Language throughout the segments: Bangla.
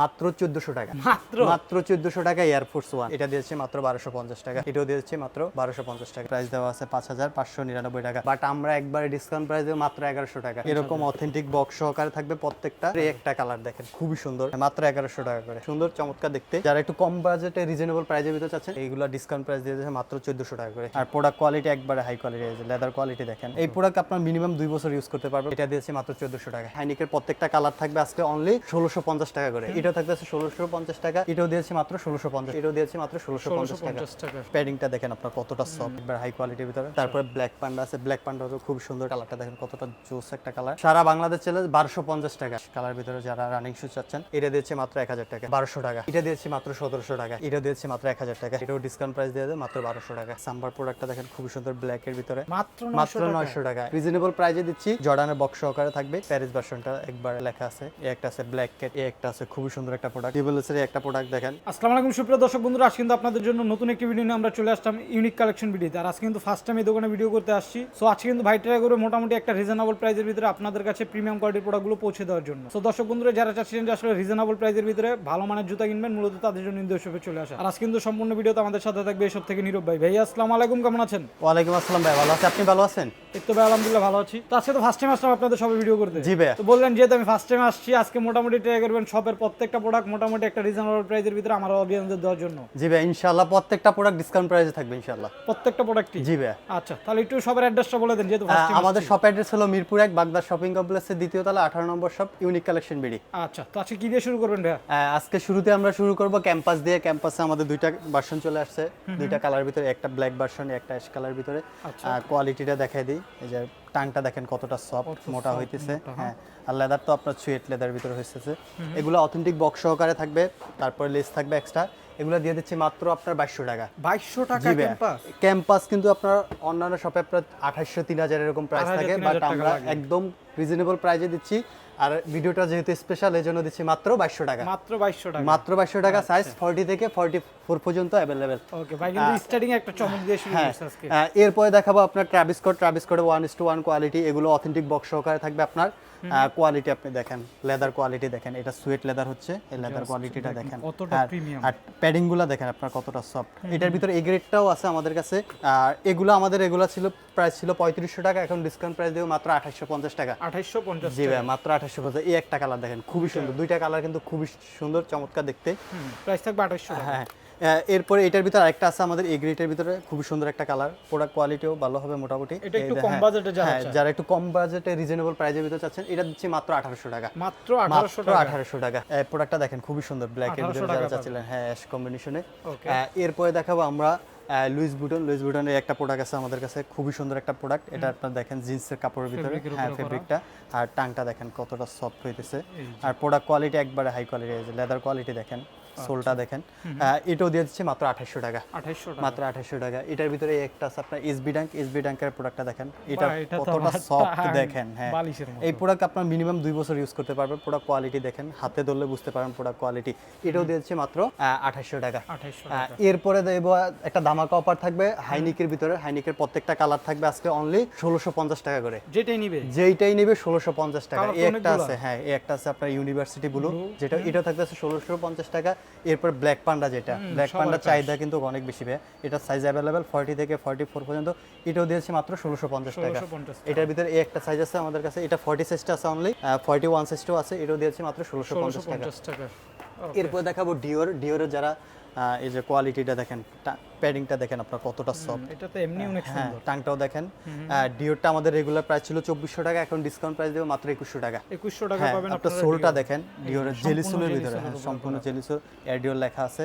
মাত্র চোদ্দশো টাকা। মাত্র? মাত্র চোদ্দশো টাকা এয়ারফোর্স ওয়ান এটা দিয়েছে মাত্র বারোশো পঞ্চাশ টাকা। এটাও দিয়েছে মাত্র বারোশো পঞ্চাশ টাকা। প্রাইস দেওয়া আছে পাঁচ হাজার পাঁচশো নিরানব্বই টাকা। বাট আমরা একবারে ডিসকাউন্ট প্রাইস দেবো মাত্র এগারোশো টাকা। এরকম অথেন্টিক বক্স সহকারে থাকবে প্রত্যেকটা। একটা কালার দেখেন খুবই সুন্দর। মাত্র এগারোশো টাকা করে। সুন্দর চমৎকার দেখতে। যারা একটু কম বাজেটে রিজনেবল প্রাইসের ভিতরে চাচ্ছেন এইগুলো ডিসকাউন্ট প্রাইস দিয়ে দিয়েছে মাত্র চোদ্দশো টাকা করে। আর প্রোডাক্ট কোয়ালিটি একবারে হাই কোয়ালিটি আছে লেদার কোয়ালিটি দেখেন। এই প্রোডাক্ট আপনার মিনিমাম দুই বছর ইউজ করতে পারবে এটা দিয়েছে মাত্র চোদ্দশো টাকা। হাইনিকের প্রত্যেকটা কালার থাকবে আজকে অনলি ষোলোশো পঞ্চাশ টাকা করে। এটা থাকবে ষোলোশো পঞ্চাশ টাকা এটাও দিয়েছে মাত্র ষোলোশো পঞ্চাশ এটাও দিয়েছে মাত্র ষোলোশো পঞ্চাশ টাকা। প্যাডিংটা দেখেন আপনার কতটা সফট একবার হাই কোয়ালিটির ভিতরে। তারপরে ব্ল্যাক পান্ডা আছে ব্ল্যাক পান্ডা খুব সুন্দর কালারটা দেখেন কতটা জোস একটা কালার সারা বাংলাদেশ চলে বারোশো পঞ্চাশ টাকা। কালার ভিতরে যারা রানিং শু চাচ্ছেন এটা দিয়েছে মাত্র এক হাজার টাকা। বারোশো টাকা। এটা দিয়েছে মাত্র সতেরোশো টাকা। এটা দিয়েছে মাত্র এক হাজার টাকা। এটাও ডিসকাউন্ট প্রাইস দিয়ে দেয় মাত্র বারোশো টাকা। সাম্বার প্রোডাক্টটা দেখেন খুব সুন্দর ব্ল্যাক এর ভিতরে। মাত্র মাত্র নয়শো টাকা। রিজনেবল প্রাইজে দিচ্ছি। জর্ডানের বক্স সহকারে থাকবে। প্যারিস ভার্সনটা একবার লেখা আছে। এ একটা আছে ব্ল্যাক কেট এ একটা আছে খুবই সুন্দর একটা প্রোডাক্ট ডিভেলসের একটা প্রোডাক্ট দেখেন। আসসালামু আলাইকুম সুপ্রিয় দর্শক বন্ধুরা আজ কিন্তু আপনাদের জন্য নতুন একটি ভিডিও নিয়ে আমরা চলে আসলাম ইউনিক কালেকশন ভিডিওতে আর আজকে কিন্তু ফার্স্ট টাইম এই দোকানে ভিডিও করতে আসছি। সো আজকে কিন্তু ভাই ট্রাই করে মোটামুটি একটা রিজনেবল প্রাইসের ভিতরে আপনাদের কাছে প্রিমিয়াম কোয়ালিটির প্রোডাক্টগুলো পৌঁছে দেওয়ার জন্য। সো দর্শক বন্ধুরা যারা চাচ্ছিলেন যে আসলে রিজনেবল প্রাইসের ভিতরে ভালো মানের জুতা কিনবেন মূলত তাদের জন্য নির্দেশ হিসেবে চলে আসা। আর আজ কিন্তু সম্পূর্ণ ভিডিওতে আমাদের সাথে থাকবে এসব থেকে নীরব ভাই। ভাই আসসালামু আলাইকুম কেমন আছেন? ওয়ালাইকুম আসসালাম ভাই ভালো আছে। আপনি ভালো আছেন? তো ভাই আলহামদুলিল্লাহ ভালো আছি। তো আজকে তো ফার্স্ট টাইম আসলাম আপনাদের সবাই ভিডিও করতে। জি ভাই তো বললেন যেহেতু আমি ফার্স্ট টাইম আসছি আজকে মোটামুটি ট্রাই করবেন শপের প্রত্যেকটা প্রোডাক্ট মোটামুটি একটা রিজনেবল প্রাইসের ভিতরে আমার অডিয়েন্সদের দেওয়ার জন্য। জি ভাই ইনশাআল্লাহ প্রত্যেকটা প্রোডাক্ট ডিসকাউন্ট প্রাইসে থাকবে ইনশাআল্লাহ। প্রত্যেকটা প্রোডাক্টই জি ভাই আচ্ছা তাহলে একটু সবার অ্যাড্রেসটা বলে দেন যেহেতু ফার্স্ট আমাদের শপ অ্যাড্রেস হলো মিরপুর এক বাগদার শপিং কমপ্লেক্সের দ্বিতীয় তলা আঠারো নম্বর শপ ইউনিক কালেকশন বিডি আচ্ছা তো আজকে কি দিয়ে শুরু করবেন আহ, আজকে শুরুতে আমরা শুরু করব ক্যাম্পাস দিয়ে। ক্যাম্পাসে আমাদের দুইটা ভার্সন চলে আসছে। দুইটা কালার ভিতরে একটা ব্ল্যাক ভার্সন একটা অ্যাশ কালার ভিতরে। আচ্ছা। কোয়ালিটিটা দেখাই দিই এই যে টাংটা দেখেন কতটা সফট মোটা হইতেছে। হ্যাঁ। আর লেদার তো আপনার সুয়েট লেদার ভিতরে হইতেছে। এগুলো অথেন্টিক বক্স সহকারে থাকবে তারপরে লেস থাকবে এক্সট্রা এগুলো দিয়ে দিচ্ছি মাত্র আপনার বাইশশো টাকা। বাইশশো টাকা ক্যাম্পাস ক্যাম্পাস কিন্তু আপনার অন্যান্য শপে আপনার আঠাশশো তিন হাজার এরকম প্রাইস থাকে 3000 বাট আমরা একদম রিজনেবল প্রাইজে দিচ্ছি। আর ভিডিওটা যেহেতু স্পেশাল এই জন্য দিচ্ছি মাত্র বাইশশো টাকা। মাত্র বাইশশো টাকা। মাত্র বাইশশো টাকা সাইজ ফর্টি থেকে ফর্টি ফোর পর্যন্ত অ্যাভেলেবেল ওকে ভাই কিন্তু স্টার্টিং একটা চমক দিয়ে শুরু হ্যাঁ এরপরে দেখাবো আপনার ট্র্যাভিস কোডে one is to one quality এগুলো অথেন্টিক বক্স সহকারে থাকবে আপনার। কোয়ালিটি আপনি দেখেন লেদার কোয়ালিটি দেখেন এটা সুয়েট লেদার হচ্ছে এই লেদার কোয়ালিটিটা দেখেন আর- আর প্যাডিংগুলা দেখেন আপনার কতটা সফট এটার ভিতরে এ গ্রেডটাও আছে আমাদের কাছে। আর এগুলো আমাদের এগুলো ছিল প্রাইস ছিল পঁয়ত্রিশশো টাকা এখন ডিসকাউন্ট প্রাইস দেবো মাত্র আঠাশশো পঞ্চাশ টাকা। আঠাইশশো পঞ্চাশ জি ভাই মাত্র আঠাশশো পঞ্চাশ। এই একটা কালার দেখেন খুবই সুন্দর। দুইটা কালার কিন্তু খুবই সুন্দর চমৎকার দেখতে। প্রাইস থাকবে আঠাইশশো টাকা। হ্যাঁ। আহ, এরপরে এটার ভিতরে আরেকটা আছে আমাদের এ গ্রেডের ভিতরে খুবই সুন্দর একটা কালার। প্রোডাক্ট কোয়ালিটিও ভালো হবে মোটামুটি। এটা একটু কম হ্যাঁ, বাজেটে হ্যাঁ, যারা একটু কম বাজেটে রিজনেবল প্রাইজের ভিতরে চাচ্ছেন এটা দিচ্ছি মাত্র আঠারোশো টাকা। মাত্র আঠারোশো মাত্র টাকা। আঠারোশো টাকা। প্রোডাক্টটা দেখেন খুবই সুন্দর ব্ল্যাক এর ভিতরে যারা চাচ্ছিলেন হ্যাঁ অ্যাশ কম্বিনেশনে এরপরে দেখাবো আমরা লুইস বুটন লুইস বুটনের একটা প্রোডাক্ট আছে আমাদের কাছে খুবই সুন্দর একটা প্রোডাক্ট এটা আপনার দেখেন জিন্সের কাপড়ের ভিতরে। হ্যাঁ ফেব্রিকটা আর টাংটা দেখেন কতটা সফট হইতেছে। আর প্রোডাক্ট কোয়ালিটি একবারে হাই কোয়ালিটি লেদার কোয়ালিটি দেখেন। সোলটা দেখেন। এটাও দিয়ে দিচ্ছে মাত্র আঠাশশো টাকা। মাত্র আঠাশশো টাকা। এটার ভিতরে একটা আছে আপনার এসবি ব্যাংক এসবি ব্যাংকের প্রোডাক্টটা দেখেন। এটা কতটা সফট দেখেন হ্যাঁ। এই প্রোডাক্ট আপনার মিনিমাম দুই বছর ইউজ করতে পারবেন। প্রোডাক্ট কোয়ালিটি দেখেন। হাতে ধরলে বুঝতে পারেন প্রোডাক্ট কোয়ালিটি এটাও দিয়েছে মাত্র আঠাশশো টাকা। এরপরে দেবো একটা ধামাকা অফার থাকবে হাইনিকের ভিতরে। হাইনিকের প্রত্যেকটা কালার থাকবে আজকে অনলি ষোলোশো পঞ্চাশ টাকা করে। যেটাই নিবে। যেইটাই নেবে ষোলোশো পঞ্চাশ টাকা। এই একটা আছে হ্যাঁ এই একটা আছে আপনার ইউনিভার্সিটি ব্লু যেটা এটা থাকবে ষোলোশো পঞ্চাশ টাকা। এরপর ব্ল্যাক পান্ডা যেটা। ব্ল্যাক পান্ডার চাহিদা কিন্তু অনেক বেশি ভাই এটা সাইজ অ্যাভেলেবেল ফর্টি থেকে ফর্টি ফোর পর্যন্ত। এটাও দিয়েছে মাত্র ষোলোশো পঞ্চাশ টাকা। এটার ভিতরে এই একটা সাইজ আছে আমাদের কাছে। এটা ফর্টি সাইজটা আছে অনলি ফর্টি ওয়ান সাইজটাও আছে। এটাও দিয়েছে মাত্র ষোলোশো পঞ্চাশ টাকা। এরপর দেখাবো ডিওর ডিওরের যারা এই যে কোয়ালিটিটা দেখেন প্যাডিংটা দেখেন আপনার কতটা সফট এটা তো এমনি অনেক হ্যাঁ সুন্দর। টাংটাও দেখেন। ডিওরটা আমাদের রেগুলার প্রাইস ছিল চব্বিশশো টাকা এখন ডিসকাউন্ট প্রাইস দেবো মাত্র একুশশো টাকা। একুশশো টাকা হ্যাঁ পাবেন আপনার আপনারা সোলটা দেখেন ডিওরের সম্পূর্ণ জেলিসোলের ভিতরে হ্যাঁ সম্পূর্ণ করা। জেলিসো এয়ারডিওর লেখা আছে।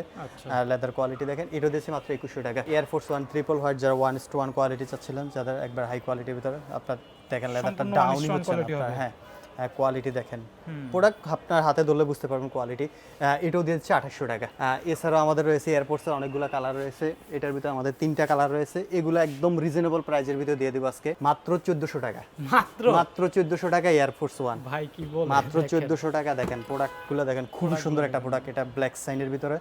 আর লেদার কোয়ালিটি দেখেন এটা দিয়েছে মাত্র একুশশো টাকা। Air force one triple white যারা ওয়ান টু ওয়ান কোয়ালিটি চাচ্ছিলেন যাদের একবার হাই কোয়ালিটির ভিতরে আপনার দেখেন লেদারটা ডাউনই হচ্ছে হ্যাঁ কোয়ালিটি দেখেন। প্রোডাক্ট আপনার হাতে ধরলে বুঝতে পারবেন কোয়ালিটি এটাও দিয়েছে আঠাশশো টাকা। এছাড়াও আমাদের রয়েছে এয়ারপোর্টসের অনেকগুলো কালার রয়েছে। এটার ভিতরে আমাদের তিনটা কালার রয়েছে। এগুলো একদম রিজনেবল প্রাইজের ভিতরে দিয়ে দেবো আজকে। মাত্র চোদ্দশো টাকা। মাত্র? মাত্র চোদ্দশো টাকা এয়ারফোর্স ওয়ান ভাই কি বল মাত্র চোদ্দশো টাকা দেখেন প্রোডাক্টগুলো দেখেন। খুবই সুন্দর একটা প্রোডাক্ট এটা ব্ল্যাক সাইনের ভিতরে।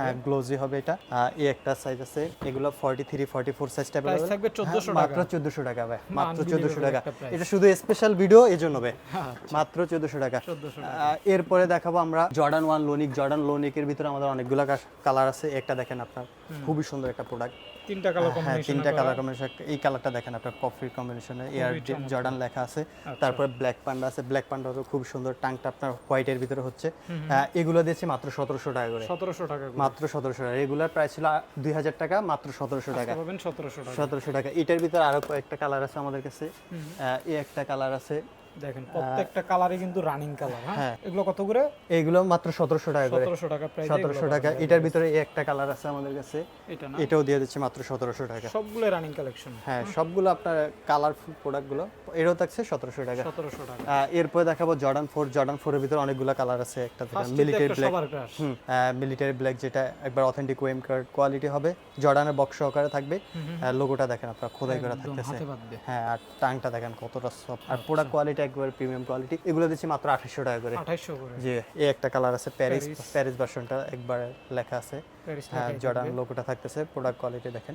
হ্যাঁ গ্লোজি হবে এটা। এই একটা সাইজ আছে। এগুলো ফর্টি থ্রি ফর্টি ফোর সাইজটা Price থাকবে 1400 মাত্র চোদ্দশো টাকা ভাই। মাত্র চোদ্দশো টাকা। এটা শুধু স্পেশাল ভিডিও এজন্য জন্য ভাই মাত্র চোদ্দশো টাকা। চোদ্দশো এরপরে দেখাবো আমরা জর্ডান ওয়ান লোনিক। জর্ডান লোনিকের ভিতরে আমাদের অনেকগুলো কালার আছে। একটা দেখেন আপনার খুবই সুন্দর একটা প্রোডাক্ট তিনটা কালার হ্যাঁ কম্বিনেশন তিনটা কালার কম্বিনেশন এই কালারটা দেখেন আপনার কফি কম্বিনেশনে এয়ার জর্ডান লেখা আছে। তারপরে ব্ল্যাক পান্ডা আছে। ব্ল্যাক পান্ডারও খুব সুন্দর। টাংটা আপনার হোয়াইটের ভিতরে হচ্ছে। আহ, এগুলো দিয়েছি মাত্র সতেরোশো টাকা করে। সতেরোশো টাকা মাত্র সতেরোশো টাকা। রেগুলার প্রাইস ছিল দুই হাজার টাকা মাত্র সতেরোশো টাকা। সতেরোশো টাকা। সতেরোশো টাকা। এটার ভিতরে আরও কয়েকটা কালার আছে আমাদের কাছে। এই একটা কালার আছে। দেখেন প্রত্যেকটা কালারই কিন্তু রানিং কালার হ্যাঁ? হ্যাঁ। এগুলো কত করে? এইগুলো মাত্র সতেরোশো টাকা করে। সতেরোশো টাকা প্রাইস সতেরোশো টাকা। এটার ভিতরে এই একটা কালার আছে আমাদের কাছে। এটা না? এটাও দিয়ে দিচ্ছি মাত্র সতেরোশো টাকা। সবগুলো রানিং কালেকশন হ্যাঁ সবগুলো আপনার কালারফুল প্রোডাক্টগুলো এটাও থাকছে সতেরোশো টাকা। সতেরোশো টাকা। এরপরে দেখাবো জর্ডান জর্ডান ভিতরে অনেকগুলো কালার আছে। একটা military black hmm military black যেটা একবার অথেন্টিক ওয়েম কার্ড কোয়ালিটি হবে। জর্ডানের বক্স সহকারে থাকবে। লোগোটা দেখেন আপনার খোদাই করা থাকতেছে। হ্যাঁ আর টাংটা দেখেন কতটা সফট আর প্রোডাক্ট কোয়ালিটি একবার প্রিমিয়াম কোয়ালিটি এগুলো দিচ্ছি মাত্র আঠাশশো টাকা করে। আঠাশশো করে। যে এই একটা কালার আছে প্যারিস প্যারিস ভার্সনটা একবার লেখা আছে। হ্যাঁ জর্ডান লোকটা থাকতেছে প্রোডাক্ট কোয়ালিটি দেখেন।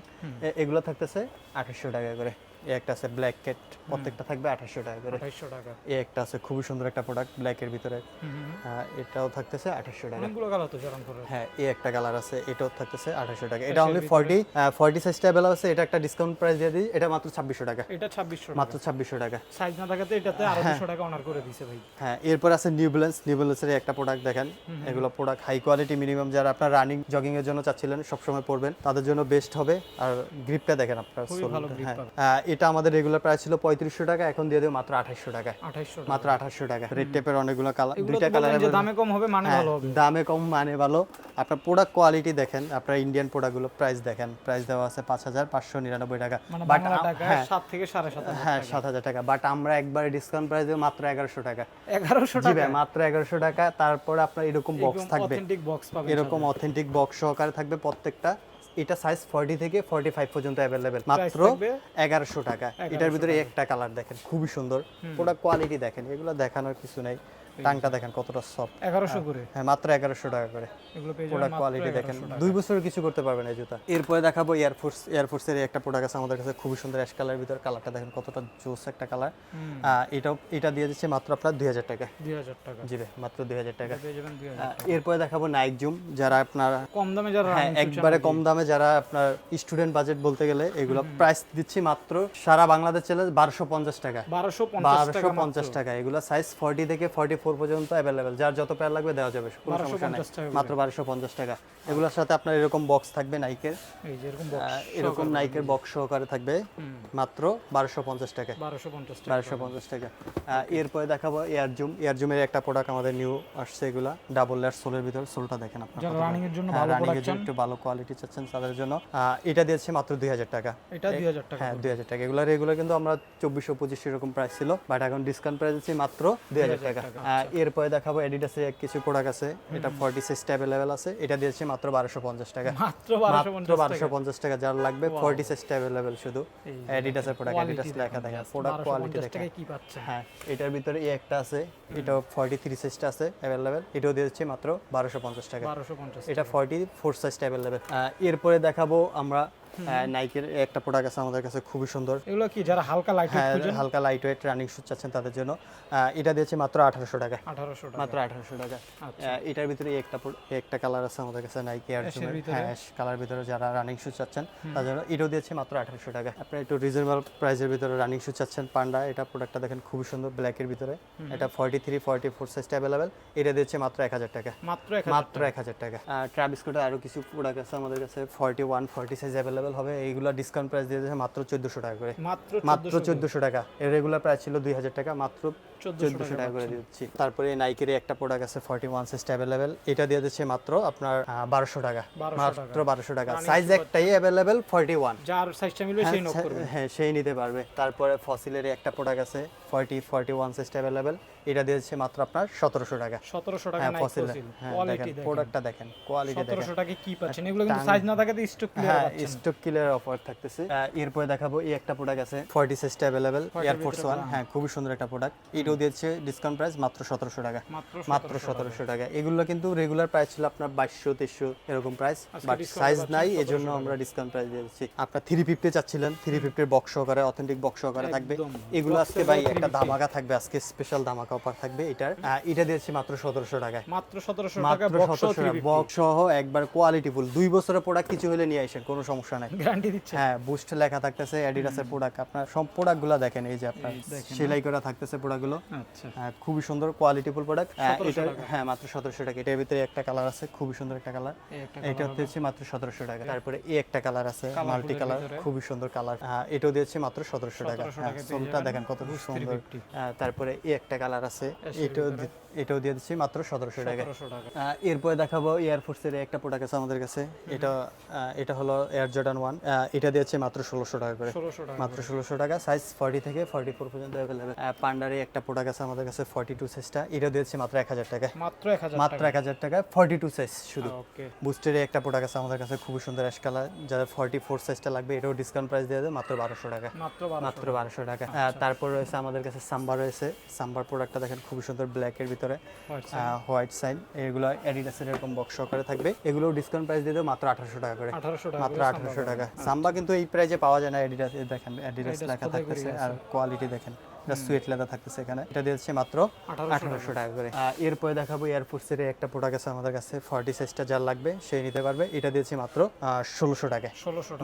এগুলো থাকতেছে আঠাশশো টাকা করে। একটা আছে ব্ল্যাক কেট প্রত্যেকটা থাকবে আঠাশশো টাকা করে। আঠাইশশো টাকা। একটা আছে খুবই সুন্দর একটা প্রোডাক্ট ব্ল্যাকের ভিতরে। এটাও থাকতেছে আঠাশশো টাকা। অনেকগুলো কালার তো করে। হ্যাঁ এই একটা কালার আছে এটাও থাকতেছে আঠাশশো টাকা। এটা অনলি ফর্টি ফর্টি আছে এটা একটা ডিসকাউন্ট প্রাইস দিয়ে দিই এটা মাত্র ছাব্বিশশো টাকা। এটা ছাব্বিশশো মাত্র ছাব্বিশশো টাকা। সাইজ না থাকাতে এটাতে আরও টাকা অনার করে দিছে ভাই। হ্যাঁ এরপর আছে নিউ ব্যালেন্স নিউ ব্যালেন্সের একটা প্রোডাক্ট দেখেন। এগুলো প্রোডাক্ট হাই কোয়ালিটি মিনিমাম যারা আপনার রানিং জগিং এর জন্য চাচ্ছিলেন সবসময় পরবেন। তাদের জন্য বেস্ট হবে। আর গ্রিপটা দেখেন আপনার হ্যাঁ। এটা আমাদের রেগুলার প্রাইস ছিল পঁয়ত্রিশশো টাকা এখন দিয়ে দেবো মাত্র আঠাশশো টাকা। আঠাইশশো টাকা। মাত্র আঠাশশো টাকা। রেড টেপের অনেকগুলো কালার দুইটা কালার দামে কম হবে মানে ভালো দামে কম মানে ভালো। আপনার প্রোডাক্ট কোয়ালিটি দেখেন আপনার ইন্ডিয়ান প্রোডাক্টগুলো প্রাইস দেখেন। প্রাইস দেওয়া আছে পাঁচ হাজার পাঁচশো নিরানব্বই টাকা। মানে বাট হ্যাঁ। সাত থেকে সাড়ে সাত হাজার হ্যাঁ সাত হাজার টাকা। বাট আমরা একবারে ডিসকাউন্ট প্রাইস দেবো মাত্র এগারোশো টাকা। এগারোশো টাকা? মাত্র এগারোশো টাকা। তারপর আপনার এরকম বক্স থাকবে। এরকম অথেন্টিক বক্স সহকারে থাকবে প্রত্যেকটা। এটা সাইজ ফর্টি থেকে ফর্টি ফাইভ পর্যন্ত অ্যাভেলেবেল মাত্র থাকবে? এগারোশো টাকা। এটার ভিতরে একটা কালার দেখেন খুবই সুন্দর। প্রোডাক্ট কোয়ালিটি দেখেন এগুলো দেখানোর কিছু নাই। টাংটা দেখেন কতটা সফট এগারোশো করে? হ্যাঁ মাত্র এগারোশো টাকা করে। এগুলো পেয়ে যাবেন কোয়ালিটি দেখেন। দুই বছর কিছু করতে পারবেন এই জুতা। এরপরে দেখাবো এয়ারফোর্স এয়ারফোর্সের একটা প্রোডাক্ট আছে আমাদের কাছে খুবই সুন্দর অ্যাশ কালারের ভিতর কালারটা দেখেন কতটা জোস একটা কালার এটাও এটা দিয়ে দিচ্ছে মাত্র আপনার দুই হাজার টাকা। দুই হাজার টাকা। জি ভাই মাত্র দুই হাজার টাকা। পেয়ে যাবেন দুই হাজার আহ, এরপরে দেখাবো নাইক জুম যারা আপনার কম দামে যারা হ্যাঁ একবারে কম দামে যারা আপনার স্টুডেন্ট বাজেট বলতে গেলে এগুলো প্রাইস দিচ্ছি মাত্র সারা বাংলাদেশ চলে বারোশো পঞ্চাশ টাকা। বারোশো পঞ্চাশ বারোশো টাকা পঞ্চাশ টাকা। এগুলো সাইজ ফর্টি থেকে ফর্টি ফোর পর্যন্ত অ্যাভেলেবেল যার যত পেয়ার লাগবে দেওয়া যাবে কোনো সমস্যা নাই। মাত্র বারোশো পঞ্চাশ টাকা। এগুলোর সাথে আপনার এরকম বক্স থাকবে নাইকের এরকম নাইকের বক্স সহকারে থাকবে। মাত্র বারোশো পঞ্চাশ টাকা। বারোশো পঞ্চাশ টাকা। এরপরে দেখাবো এয়ার জুম এয়ার জুমের একটা প্রোডাক্ট আমাদের নিউ আসছে এগুলা ডাবল লেয়ার সোলের ভিতর। সোলটা দেখেন আপনার রানিং এর জন্য হ্যাঁ ভালো রানিং এর জন্য একটু ভালো কোয়ালিটি চাচ্ছেন তাদের জন্য। এটা দিয়েছে মাত্র দুই হাজার টাকা। এটা দুই হাজার টাকা হ্যাঁ দুই হাজার টাকা। এগুলো রেগুলার কিন্তু আমরা চব্বিশশো পঁচিশশো এরকম প্রাইস ছিল বাট এখন ডিসকাউন্ট প্রাইস আছে মাত্র দুই হাজার টাকা। এরপরে দেখাবো এডিডাসের কিছু প্রোডাক্ট আছে। এটা ফর্টি সিক্স অ্যাভেলেবেল আছে। এটা দিয়েছে মাত্র বারোশো পঞ্চাশ টাকা। মাত্র বারোশো মাত্র বারোশো পঞ্চাশ টাকা। যার লাগবে ফর্টি সিক্স অ্যাভেলেবেল শুধু। এডিডাসের প্রোডাক্ট এডিডাস লেখা দেখেন প্রোডাক্ট কোয়ালিটি দেখেন। কি পাচ্ছেন হ্যাঁ এটার ভিতরে এই একটা আছে। এটাও ফর্টি থ্রি সাইজটা আছে অ্যাভেলেবেল এটাও দিয়েছে মাত্র বারোশো পঞ্চাশ টাকা। বারোশো পঞ্চাশ এটা ফর্টি ফোর সাইজটা অ্যাভেলেবেল এরপরে দেখাবো আমরা নাইকের একটা প্রোডাক্ট আছে আমাদের কাছে খুবই সুন্দর। এগুলো কি যারা হালকা লাইট হ্যাঁ হালকা লাইট ওয়েট রানিং শুট চাচ্ছেন তাদের জন্য। এটা দিয়েছে মাত্র আঠারোশো টাকা। আঠারোশো টাকা। মাত্র আঠারোশো টাকা। আচ্ছা। এটার ভিতরে একটা একটা কালার আছে আমাদের কাছে নাইকি আর? হ্যাঁ কালার ভিতরে যারা রানিং শুট চাচ্ছেন তাদের জন্য এটাও দিয়েছে মাত্র আঠারোশো টাকা। আপনার একটু রিজনেবল প্রাইসের ভিতরে রানিং শুট চাচ্ছেন পান্ডা এটা প্রোডাক্টটা দেখেন খুবই সুন্দর ব্ল্যাকের ভিতরে। এটা ফর্টি থ্রি ফর্টি ফোর সাইজটা অ্যাভেলেবেল এটা দিয়েছে মাত্র এক হাজার টাকা। মাত্র এক মাত্র এক হাজার টাকা। ট্রাভিস স্কোটের আরও কিছু প্রোডাক্ট আছে আমাদের কাছে forty one forty size available হবে এইগুলো ডিসকাউন্ট প্রাইস দিয়ে দিয়েছে মাত্র চোদ্দোশো টাকা করে। মাত্র মাত্র চোদ্দোশো টাকা। এর রেগুলার প্রাইস ছিল দুই হাজার টাকা মাত্র চোদ্দোশো টাকা করে দিচ্ছি। তারপরে নাইকের একটা প্রোডাক্ট আছে ফর্টি ওয়ান সাইজ অ্যাভেলেবেল এটা দিয়ে দিচ্ছে মাত্র আপনার বারোশো টাকা। মাত্র বারোশো টাকা। সাইজ একটাই অ্যাভেলেবেল ফর্টি ওয়ান যার সাইজটা মিলবে সেই নক করবে। হ্যাঁ সেই নিতে পারবে। তারপরে ফসিলের একটা প্রোডাক্ট আছে forty forty one size available এটা দিয়েছে মাত্র আপনার সতেরোশো টাকা। সতেরোশো টাকা হ্যাঁ ফসিল হ্যাঁ দেখেন প্রোডাক্টটা দেখেন কোয়ালিটি দেখেন। সতেরোশো টাকা কি পাচ্ছেন? এগুলো কিন্তু সাইজ না থাকাতে স্টক ক্লিয়ার হ্যাঁ স্টক কিলার অফার থাকতেছে। এরপরে দেখাবো এই একটা প্রোডাক্ট আছে ফর্টি সাইজটা অ্যাভেলেবেল এয়ারফোর্স ওয়ান হ্যাঁ। খুবই সুন্দর একটা প্রোডাক্ট এটাও দিয়েছে ডিসকাউন্ট প্রাইস মাত্র সতেরোশো টাকা। মাত্র সতেরোশো টাকা। এগুলো কিন্তু রেগুলার প্রাইস ছিল আপনার বাইশশো তেইশশো এরকম প্রাইস বাট সাইজ নাই এজন্য আমরা ডিসকাউন্ট প্রাইস দিয়ে দিচ্ছি আপনার থ্রি ফিফটি চাচ্ছিলেন থ্রি ফিফটির বক্স সহকারে অথেন্টিক বক্স সহকারে থাকবে। এগুলো আজকে ভাই একটা ধামাকা থাকবে আজকে স্পেশাল ধামাকা অফার থাকবে এটার। এটা দিয়েছি মাত্র সতেরোশো টাকায়। মাত্র সতেরোশো টাকা বক্স সহ একবার কোয়ালিটি ফুল দুই বছরের প্রোডাক্ট কিছু হলে নিয়ে আসেন কোনো সমস্যা নাই গ্যারান্টি দিচ্ছে। হ্যাঁ বুস্ট লেখা থাকতেছে অ্যাডিডাসের প্রোডাক্ট আপনার সব প্রোডাক্টগুলো দেখেন এই যে আপনার সেলাই করা থাকতেছে প্রোডাক্টগুলো আচ্ছা। হ্যাঁ, খুবই সুন্দর কোয়ালিটিফুল প্রোডাক্ট এটা হ্যাঁ মাত্র সতেরোশো টাকা। এটার ভিতরে একটা কালার আছে খুবই সুন্দর একটা কালার এটা হচ্ছে মাত্র সতেরোশো টাকা। তারপরে এই একটা কালার আছে মাল্টি কালার খুবই সুন্দর কালার এটাও দিয়েছে মাত্র সতেরোশো টাকা। 1700 হ্যাঁ, টাকায় পেয়ে সোলটা দেখেন কত সুন্দর। হ্যাঁ, তারপরে এই একটা কালার আছে। এটাও এটাও দিয়ে দিচ্ছি মাত্র সতেরোশো টাকা। সতেরোশো টাকা। আহ, এরপরে দেখাবো এয়ারফোর্সের একটা প্রোডাক্ট আছে আমাদের কাছে। এটা এটা হলো এয়ার জর্ডান ওয়ান এটা দিয়েছে মাত্র ষোলোশো টাকা করে। মাত্র ষোলোশো টাকা সাইজ ফর্টি থেকে ফর্টি ফোর পর্যন্ত অ্যাভেলেবেল পান্ডারে একটা প্রোডাক্ট আছে আমাদের কাছে ফর্টি টু। সাইজটা এটা দিয়েছে মাত্র এক হাজার টাকা মাত্র এক হাজার মাত্র এক হাজার টাকা ফর্টি টু সাইজ শুধু বুস্টারে একটা প্রোডাক্ট আছে আমাদের কাছে খুবই সুন্দর অ্যাশ কালার যাদের ফর্টি ফোর সাইজটা লাগবে এটাও ডিসকাউন্ট প্রাইস দিয়ে দেবে মাত্র বারোশো টাকা মাত্র বারোশো টাকা। তারপর রয়েছে আমাদের কাছে সাম্বার রয়েছে। সাম্বার প্রোডাক্টটা দেখেন খুবই সুন্দর ব্ল্যাকের ভিতরে। হোয়াইট সাইড এগুলো অ্যাডিডাসের এরকম বক্স সহকারে থাকবে। এগুলো ডিসকাউন্ট প্রাইস দিয়ে দেবে মাত্র আঠারোশো টাকা করে। মাত্র আঠারোশো টাকা। সাম্বা কিন্তু এই প্রাইজে পাওয়া যায় না অ্যাডিডাস দেখেন অ্যাডিডাস লেখা থাকতেছে আর কোয়ালিটি দেখেন এটা সুইট লেদার থাকতেছে এখানে। এটা দিয়েছে মাত্র আঠারোশো টাকা। করে। এরপরে দেখাবো এয়ারফোর্সের একটা প্রোডাক্ট আছে আমাদের কাছে ফর্টি সাইজটা যার লাগবে সেই নিতে পারবে। এটা দিয়েছে মাত্র ষোলোশো টাকা।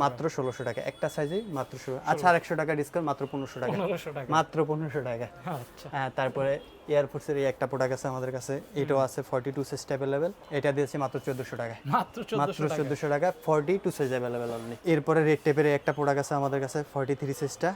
মাত্র ষোলোশো টাকা। একটা সাইজে মাত্র ষোলো আচ্ছা আর একশো টাকা ডিসকাউন্ট মাত্র পনেরোশো টাকা। পনেরোশো টাকা। মাত্র পনেরোশো টাকা। আচ্ছা। হ্যাঁ তারপরে এয়ারফোর্সের এই একটা প্রোডাক্ট আছে আমাদের কাছে এটাও আছে ফর্টি টু সাইজ অ্যাভেলেবেল এটা দিয়েছে মাত্র চোদ্দোশো টাকা মাত্র মাত্র চোদ্দশো টাকা forty two size available only এরপরে রেড টেপের একটা প্রোডাক্ট আছে আমাদের কাছে ফর্টি থ্রি সাইজটা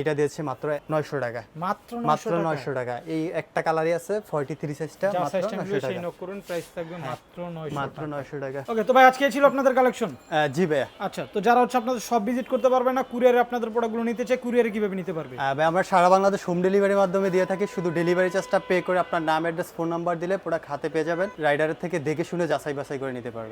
এটা দিয়েছে মাত্র নয়শো টাকা মাত্র মাত্র নয়শো টাকা এই একটা কালারই আছে ফর্টি থ্রি সাইজটা মাত্র নয়শো টাকা করুন প্রাইস থাকবে মাত্র নয়শো মাত্র নয়শো টাকা ওকে তো ভাই আজকে ছিল আপনাদের কালেকশন জি ভাইয়া। আচ্ছা তো যারা হচ্ছে আপনাদের সব ভিজিট করতে পারবে না কুরিয়ারে আপনাদের প্রোডাক্টগুলো নিতে চায় কুরিয়ারে কীভাবে নিতে পারবে? ভাই, আমরা সারা বাংলাদেশ হোম ডেলিভারির মাধ্যমে দিয়ে থাকি শুধু ডেলিভারি চার্জটা পে করে আপনার নাম অ্যাড্রেস ফোন নাম্বার দিলে প্রোডাক্ট হাতে পেয়ে যাবেন। রাইডারের থেকে দেখে শুনে যাচাই বাছাই করে নিতে পারবেন।